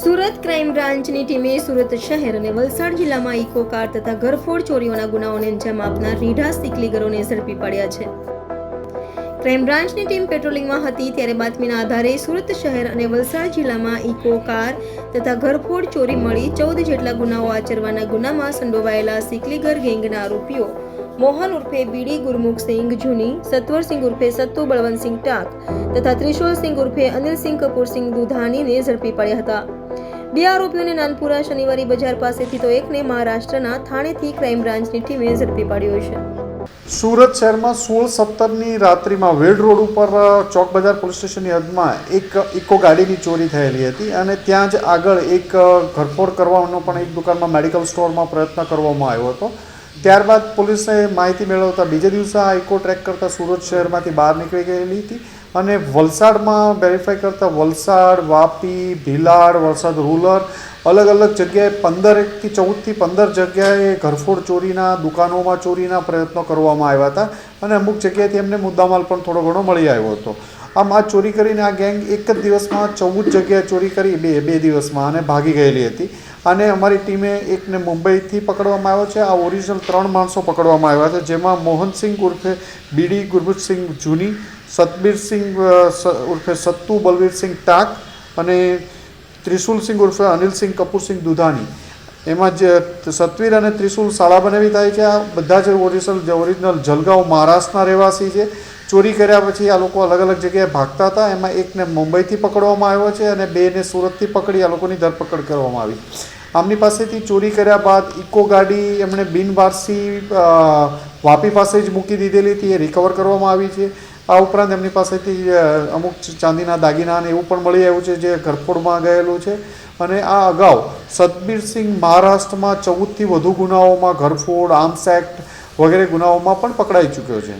Surat crime બ્રાન્ચની ટીમે સુરત શહેર અને વલસાડ જિલ્લામાં ઇકો કાર તથા ઘરફોડ ચોરીઓના ગુનાઓને અંજામ આપનાર રીઢા સિકલીગરોને ઝડપી પાડ્યા છે. ક્રાઇમ બ્રાન્ચની ટીમ પેટ્રોલિંગમાં હતી ત્યારે બાતમીના આધારે સુરત શહેર અને વલસાડ જિલ્લામાં ઇકો કાર તથા ઘરફોડ ચોરી મળી ચૌદ જેટલા ગુનાઓ આચરવાના ગુનામાં સંડોવાયેલા સિકલીગર ગેંગના આરોપીઓ મોહન ઉર્ફે બીડી ગુરમુખસિંહ જૂની સત્વરસિંહ ઉર્ફે સત્તુ બળવંતસિંહ ટાક તથા ત્રિશોલસિંહ ઉર્ફે અનિલસિંહ કપૂરસિંહ દુધાનીને ઝડપી પાડ્યા હતા. બે આરોપીઓને નાનપુરા શનિવારી બજાર પાસેથી તો એકને મહારાષ્ટ્રના થાણેથી ક્રાઇમ બ્રાન્ચની ટીમે ઝડપી પાડ્યો છે. સુરત શહેરમાં સોળ સત્તરની રાત્રિમાં વેડ રોડ ઉપર ચોક બજાર પોલીસ સ્ટેશનની હદમાં એક ઇકો ગાડીની ચોરી થયેલી હતી અને ત્યાં જ આગળ એક ઘરફોડ કરવાનો પણ એક દુકાનમાં મેડિકલ સ્ટોરમાં પ્રયત્ન કરવામાં આવ્યો હતો. ત્યારબાદ પોલીસને માહિતી મેળવતા બીજે દિવસે ઇકો ટ્રેક કરતાં સુરત શહેરમાંથી બહાર નીકળી ગયેલી હતી. અને વલસાડમાં વેરીફાઈ કરતાં વલસાડ, વાપી, ભીલાડ, વલસાડ રૂરલ અલગ અલગ જગ્યાએ પંદરથી ચૌદથી પંદર જગ્યાએ ઘરફોડ ચોરીના, દુકાનોમાં ચોરીના પ્રયત્નો કરવામાં આવ્યા હતા અને અમુક જગ્યાએથી એમને મુદ્દામાલ પણ થોડો ઘણો મળી આવ્યો હતો. આમ આ ચોરી કરીને આ ગેંગ એક જ દિવસમાં ચૌદ જગ્યાએ ચોરી કરી, બે બે દિવસમાં અને ભાગી ગયેલી હતી. અને અમારી ટીમે એકને મુંબઈથી પકડવામાં આવ્યો છે. આ ઓરિજિનલ ત્રણ માણસો પકડવામાં આવ્યા છે જેમાં મોહનસિંહ ઉર્ફે, બીડી ગુરબુજસિંહ જૂની સતબીરસિંહ ઉર્ફે સત્તુ બલવીરસિંહ ટાક અને ત્રિશુલસિંહ ઉર્ફે અનિલસિંહ કપૂરસિંહ દુધાની એમાં જે સતવીર અને ત્રિશુલ શાળા બનાવી થાય છે, આ બધા જ ઓરિજિનલ ઓરિજિનલ જલગાંવ મહારાષ્ટ્રના રહેવાસી છે. ચોરી કર્યા પછી આ લોકો અલગ અલગ જગ્યાએ ભાગતા હતા. એમાં એકને મુંબઈથી પકડવામાં આવ્યો છે અને બેને સુરતથી પકડી આ લોકોની ધરપકડ કરવામાં આવી. આમની પાસેથી ચોરી કર્યા બાદ ઇકો ગાડી એમણે બિનવારસી વાપી પાસે જ મૂકી દીધેલી હતી. એ રિકવર કરવામાં આવી છે. આ ઉપરાંત એમની પાસેથી અમુક ચાંદીના દાગીના અને એવું પણ મળી આવ્યું છે, જે ઘરફોડમાં ગયેલું છે. અને આ અગાઉ સતબીરસિંહ મહારાષ્ટ્રમાં ચૌદથી વધુ ગુનાઓમાં ઘરફોડ, આર્મ્સ એક્ટ વગેરે ગુનાઓમાં પણ પકડાઈ ચૂક્યો છે.